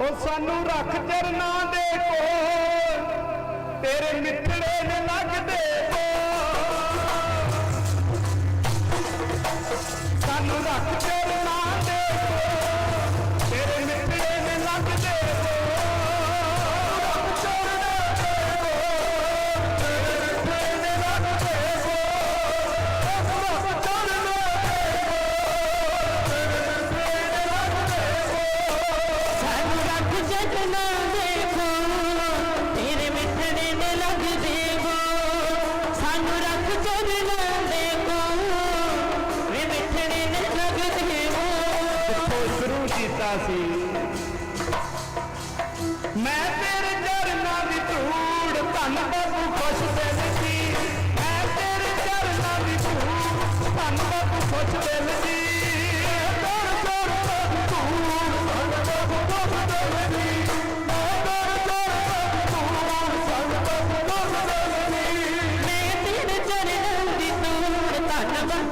ਉਹ ਸਾਨੂੰ ਰੱਖ ਚਰਨਾ ਦੇ ਕੋਲ ਤੇਰੇ ਮਿੱਠੜੇ ਨੇ ਲੱਗਦੇ ਕੋਲ। ਸਾਨੂੰ ਰੱਖ ਜਗਨਾ ਲੱਗਦੇ ਹੋ ਸਾਨੂੰ ਰੱਖ ਜਗਨਾ ਦੇਖੋ ਵੇ ਮਿੱਠੜੇ ਲੱਗਦੇ ਹੋ ਸ਼ੁਰੂ ਕੀਤਾ ਸੀ ਮੈਂ ਤੇਰੇ ਚਰਨਾਂ ਦੀ ਧੂੜ ਧੰਨ ਬਾਬੂ ਖੁਸ਼ ਦੇ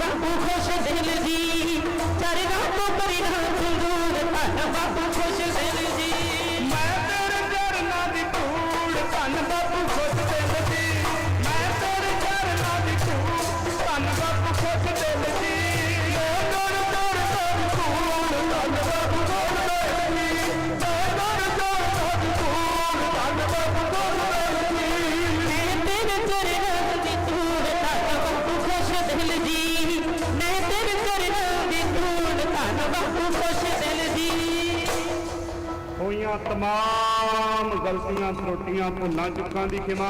बाबू खुश दिल जी चरण बाबू ਹੋਈਆਂ तमाम ਗਲਤੀਆਂ ਤਰੋਟੀਆਂ ਭੁੱਲਾਂ ਚੁੱਕਾਂ ਦੀ ਖਿਮਾ।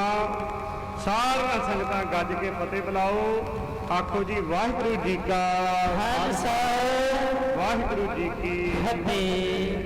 ਸਾਰੀਆਂ ਸੰਗਤਾਂ ਗੱਜ ਕੇ ਫਤਿਹ ਬੁਲਾਓ। ਆਖੋ ਜੀ ਵਾਹਿਗੁਰੂ ਜੀ ਕਾ ਖਾਲਸਾ। ਵਾਹਿਗੁਰੂ ਜੀ ਕੀ ਫਤਿਹ।